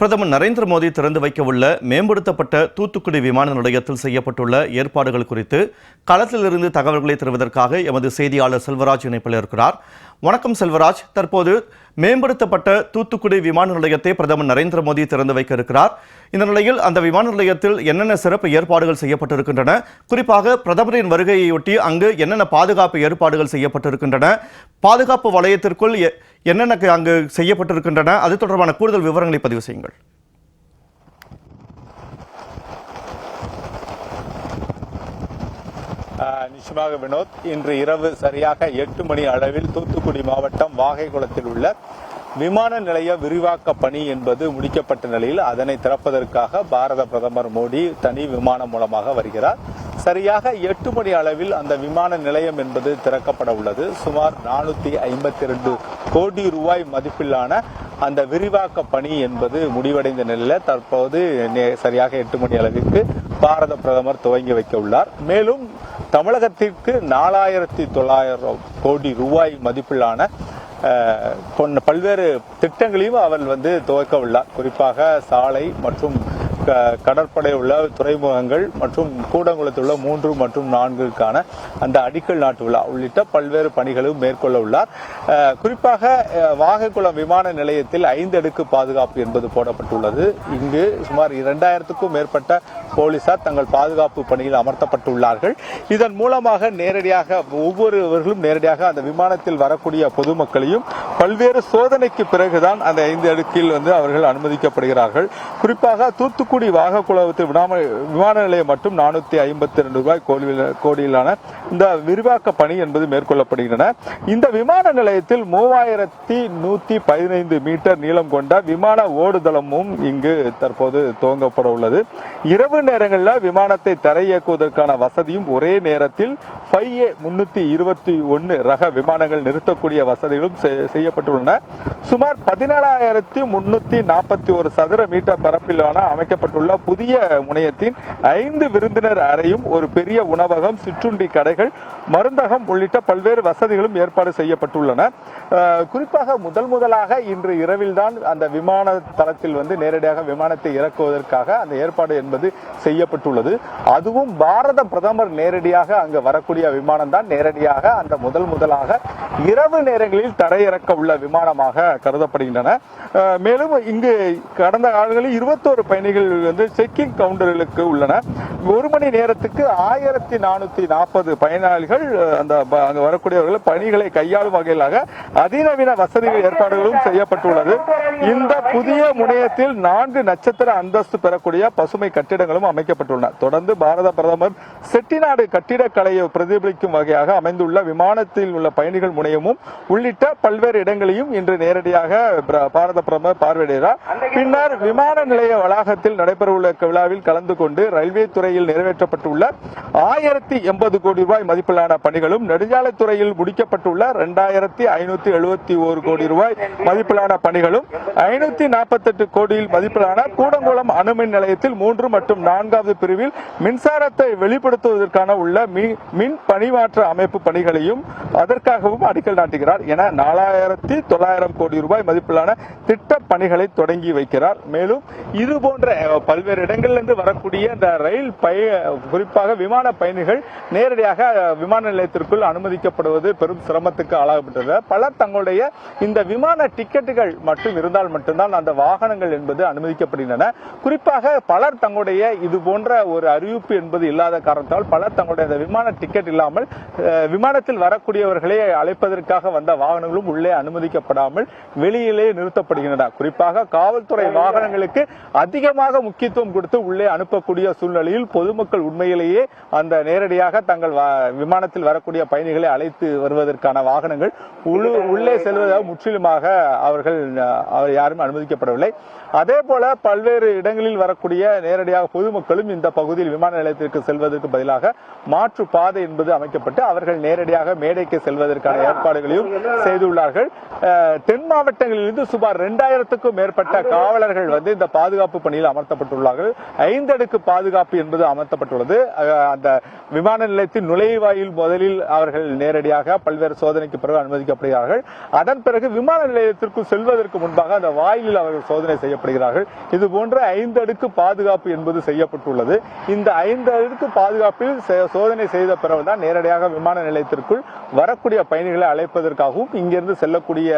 பிரதமர் நரேந்திர மோடி திறந்து வைக்கவுள்ள மேம்படுத்தப்பட்ட தூத்துக்குடி விமான நிலையத்தில் செய்யப்பட்டுள்ள ஏற்பாடுகள் குறித்து களத்திலிருந்து தகவல்களை தருவதற்காக எமது செய்தியாளர் செல்வராஜ் இணைப்பில் இருக்கிறார். வணக்கம் செல்வராஜ். தற்போது மேம்படுத்தப்பட்ட தூத்துக்குடி விமான நிலையத்தை பிரதமர் நரேந்திர மோடி திறந்து வைக்க இருக்கிறார். இந்த நிலையில் அந்த விமான நிலையத்தில் என்னென்ன சிறப்பு ஏற்பாடுகள் செய்யப்பட்டிருக்கின்றன? குறிப்பாக பிரதமரின் வருகையொட்டி அங்கு என்னென்ன பாதுகாப்பு ஏற்பாடுகள் செய்யப்பட்டிருக்கின்றன? பாதுகாப்பு வலயத்திற்குள் எ- என்னென்ன அங்கு செய்யப்பட்டிருக்கின்றன? அது தொடர்பான கூடுதல் விவரங்களை பதிவு செய்யுங்கள். நிச்சயமாக வினோத் இன்று இரவு சரியாக எட்டு மணி அளவில் தூத்துக்குடி மாவட்டம் வாகைக்குளத்தில் உள்ள விமான நிலைய விரிவாக்க பணி என்பது முடிக்கப்பட்ட நிலையில் அதனை திறப்பதற்காக பாரத பிரதமர் மோடி தனி விமானம் மூலமாக வருகிறார். சரியாக எட்டு மணி அளவில் அந்த விமான நிலையம் என்பது திறக்கப்பட உள்ளது. சுமார் நானூத்தி ஐம்பத்தி ரெண்டு கோடி ரூபாய் மதிப்பிலான அந்த விரிவாக்க பணி என்பது முடிவடைந்த நிலையில் தற்போது நே- சரியாக எட்டு மணி அளவிற்கு பாரத பிரதமர் துவங்கி வைக்க உள்ளார் மேலும் தமிழகத்திற்கு நாலாயிரத்தி தொள்ளாயிரம் கோடி ரூபாய் மதிப்பிலான கொண்ட பல்வேறு திட்டங்களையும் அவர் வந்து துவக்க உள்ளார் குறிப்பாக சாலை மற்றும் கடற்படை உள்ள துறைமுகங்கள் மற்றும் கூடங்குளத்தில் உள்ள மூன்று மற்றும் நான்குக்கான அந்த அடிக்கல் நாட்டு விழா உள்ளிட்ட பல்வேறு பணிகளும் மேற்கொள்ள உள்ளார். குறிப்பாக வாகைக்குளம் விமான நிலையத்தில் ஐந்து அடுக்கு பாதுகாப்பு என்பது போடப்பட்டுள்ளது. இங்கு சுமார் இரண்டாயிரத்துக்கும் மேற்பட்ட போலீசார் தங்கள் பாதுகாப்பு பணியில் அமர்த்தப்பட்டுள்ளார்கள். இதன் மூலமாக நேரடியாக ஒவ்வொருவர்களும் நேரடியாக அந்த விமானத்தில் வரக்கூடிய பொதுமக்களையும் பல்வேறு சோதனைக்கு பிறகுதான் அந்த ஐந்து அடுக்கில் வந்து அவர்கள் அனுமதிக்கப்படுகிறார்கள். குறிப்பாக தூத்துக்குடி வாகக்குளத்தில் விமான விமான நிலையம் மட்டும் நானூற்றி ஐம்பத்தி ரெண்டு ரூபாய் கோடியில்- கோடியிலான இந்த விரிவாக்க பணி என்பது மேற்கொள்ளப்படுகின்றன. இந்த விமான நிலையத்தில் மூவாயிரத்தி நூற்றி பதினைந்து மீட்டர் நீளம் கொண்ட விமான ஓடுதளமும் இங்கு தற்போது துவங்கப்பட உள்ளது. இரவு நேரங்களில் விமானத்தை தரையிறக்குவதற்கான வசதியும் ஒரே நேரத்தில் ஃபைவ் ஏ முன்னூற்றி இருபத்தி ஒன்று ரக விமானங்கள் நிறுத்தக்கூடிய வசதிகளும் செ- செய்யப்பட்டுள்ளன. சுமார் பதினேழாயிரத்தி முன்னூற்றி நாற்பத்தி ஒரு சதுர மீட்டர் பரப்பிலான அமைக்கப்பட்டுள்ள புதிய முனையத்தின் ஐந்து விருந்தினர் அறையும் ஒரு பெரிய உணவகம் சிற்றுண்டி கடைகள் மருந்தகம் உள்ளிட்ட பல்வேறு வசதிகளும் ஏற்பாடு செய்யப்பட்டுள்ளன. குறிப்பாக முதல் முதலாக இன்று இரவில்தான் அந்த விமான தளத்தில் வந்து நேரடியாக விமானத்தை இறக்குவதற்காக அந்த ஏற்பாடு என்பது செய்யப்பட்டுள்ளது. அதுவும் பாரத பிரதமர் நேரடியாக அங்கு வரக்கூடிய விமானம் தான் நேரடியாக அந்த முதல் முதலாக இரவு நேரங்களில் தரையிறக்க உள்ள விமானமாக கருதப்படுகின்றன. மேலும் இங்கு கடந்த காலங்களில் இருபத்தோரு பயணிகள் வந்து செக்கிங் கவுண்டர்களுக்கு உள்ளன. ஒரு மணி நேரத்துக்கு ஆயிரத்தி நானூத்தி நாற்பது பயனாளிகள் அந்த அங்கே வரக்கூடியவர்கள் பணிகளை கையாளும் வகையிலாக அதிநவீன வசதிகள் ஏற்பாடுகளும் செய்யப்பட்டுள்ளது. இந்த புதிய முனையத்தில் நான்கு நட்சத்திர அந்தஸ்து பெறக்கூடிய பசுமை கட்டிடங்களும் அமைக்கப்பட்டுள்ளன. தொடர்ந்து பாரத பிரதமர் செட்டிநாடு கட்டிடக்கலையை பிரதிபலிக்கும் வகையாக அமைந்துள்ள விமானத்தில் உள்ள பயணிகள் முனையமும் உள்ளிட்ட பல்வேறு இடங்களையும் இன்று நேரடியாக பாரத பிரதமர் பார்வையிடுகிறார். பின்னர் விமான நிலைய வளாகத்தில் நடைபெறவுள்ள விழாவில் கலந்து கொண்டு ரயில்வே துறையில் நிறைவேற்றப்பட்டுள்ள ஆயிரத்தி எண்பது கோடி ரூபாய் மதிப்பிலான பணிகளும் நெடுஞ்சாலைத்துறையில் முடிக்கப்பட்டுள்ள இரண்டாயிரத்தி ஐநூத்தி எழுபத்தி ஒரு கோடி ரூபாய் மதிப்பிலான பணிகளும் ஐநூத்தி நாற்பத்தெட்டு கோடியில் மதிப்பிலான கூடங்குளம் அணுமின் நிலையத்தில் மூன்று மற்றும் நான்காவது பிரிவில் மின்சாரத்தை வெளிப்படுத்துவதற்கான உள்ள மின் பணிமாற்ற அமைப்பு பணிகளையும் அதற்காகவும் அடிக்கல் நாட்டுகிறார் என நாலாயிரத்தி தொள்ளாயிரம் கோடி ரூபாய் மதிப்பிலான திட்ட பணிகளை தொடங்கி வைக்கிறார். மேலும் இது போன்ற பல்வேறு இடங்களிலிருந்து வரக்கூடிய இந்த ரயில் பய குறிப்பாக விமான பயணிகள் நேரடியாக விமான நிலையத்திற்குள் அனுமதிக்கப்படுவது பெரும் சிரமத்துக்கு ஆளாகப்பட்டது. பல தங்களுடைய இந்த விமான டிக்கெட்டுகள் மட்டும் இருந்தால் மட்டும்தான் அந்த வாகனங்கள் என்பது அனுமதிக்கப்படுகின்றன. குறிப்பாக பலர் தங்களுடைய இது போன்ற ஒரு அறிவிப்பு என்பது இல்லாத காரணத்தால் பலர் தங்களுடைய விமான டிக்கெட் இல்லாமல் விமானத்தில் வரக்கூடியவர்களை அழைப்பதற்காக வந்த வாகனங்களும் உள்ளே அனுமதிக்கப்படாமல் வெளியிலே நிறுத்தப்படுகின்றன. குறிப்பாக காவல்துறை வாகனங்களுக்கு அதிகமாக முக்கியத்துவம் கொடுத்து உள்ளே அனுப்பக்கூடிய சூழ்நிலையில் பொதுமக்கள் உண்மையிலேயே அந்த நேரடியாக தங்கள் விமானத்தில் வரக்கூடிய பயணிகளை அழைத்து வருவதற்கான வாகனங்கள் உள்ள- உள்ளே செல்வதாக முற்றிலுமாக அவர்கள் அவர் யாரும் அனுமதிக்கப்படவில்லை. அதே போல பல்வேறு இடங்களில் வரக்கூடிய நேரடியாக பொதுமக்களும் இந்த பகுதியில் விமான நிலையத்திற்கு செல்வதற்கு பதிலாக மாற்று பாதை என்பது அமைக்கப்பட்டு அவர்கள் நேரடியாக மேடைக்கு செல்வதற்கான ஏற்பாடுகளையும் செய்துள்ளார்கள். தென் மாவட்டங்களிலிருந்து சுமார் இரண்டாயிரத்துக்கும் மேற்பட்ட காவலர்கள் வந்து இந்த பாதுகாப்பு பணியில் அமர்த்த அமர்த்தப்பட்டுள்ளார்கள். ஐந்து அடுக்கு பாதுகாப்பு என்பது அமர்த்தப்பட்டுள்ளது. அந்த விமான நிலையத்தின் நுழைவாயில் முதலில் அவர்கள் நேரடியாக பல்வேறு சோதனைக்கு பிறகு அனுமதிக்கப்படுகிறார்கள். அதன் பிறகு விமான நிலையத்திற்கு செல்வதற்கு முன்பாக அந்த வாயிலில் அவர்கள் சோதனை செய்யப்படுகிறார்கள். இது போன்ற ஐந்து அடுக்கு பாதுகாப்பு என்பது செய்யப்பட்டுள்ளது. இந்த ஐந்து அடுக்கு பாதுகாப்பில் சோதனை செய்த பிறகுதான் நேரடியாக விமான நிலையத்திற்குள் வரக்கூடிய பயணிகளை அழைப்பதற்காகவும் இங்கிருந்து செல்லக்கூடிய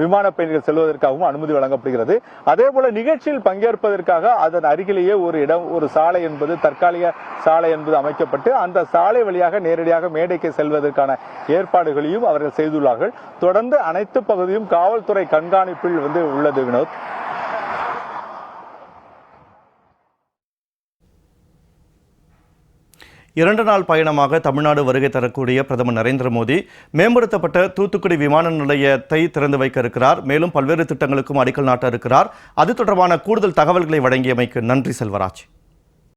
விமான பயணிகள் செல்வதற்காகவும் அனுமதி வழங்கப்படுகிறது. அதே போல நிகழ்ச்சியில் பங்கேற்பதற்காக அதன் அருகிலேயே ஒரு இடம் ஒரு சாலை என்பது தற்காலிக சாலை என்பது அமைக்கப்பட்டு அந்த சாலை வழியாக நேரடியாக மேடைக்கு செல்வதற்கான ஏற்பாடுகளையும் அவர்கள் செய்துள்ளார்கள். தொடர்ந்து அனைத்து பகுதியும் காவல்துறை கண்காணிப்பில் வந்து உள்ளது வினோத். இரண்டு நாள் பயணமாக தமிழ்நாடு வருகை தரக்கூடிய பிரதமர் நரேந்திர மோடி மேம்படுத்தப்பட்ட தூத்துக்குடி விமான நிலையத்தை திறந்து வைக்க இருக்கிறார். மேலும் பல்வேறு திட்டங்களுக்கும் அடிக்கல் நாட்ட இருக்கிறார். அது தொடர்பான கூடுதல் தகவல்களை வழங்கியமைக்கு நன்றி செல்வராஜ்.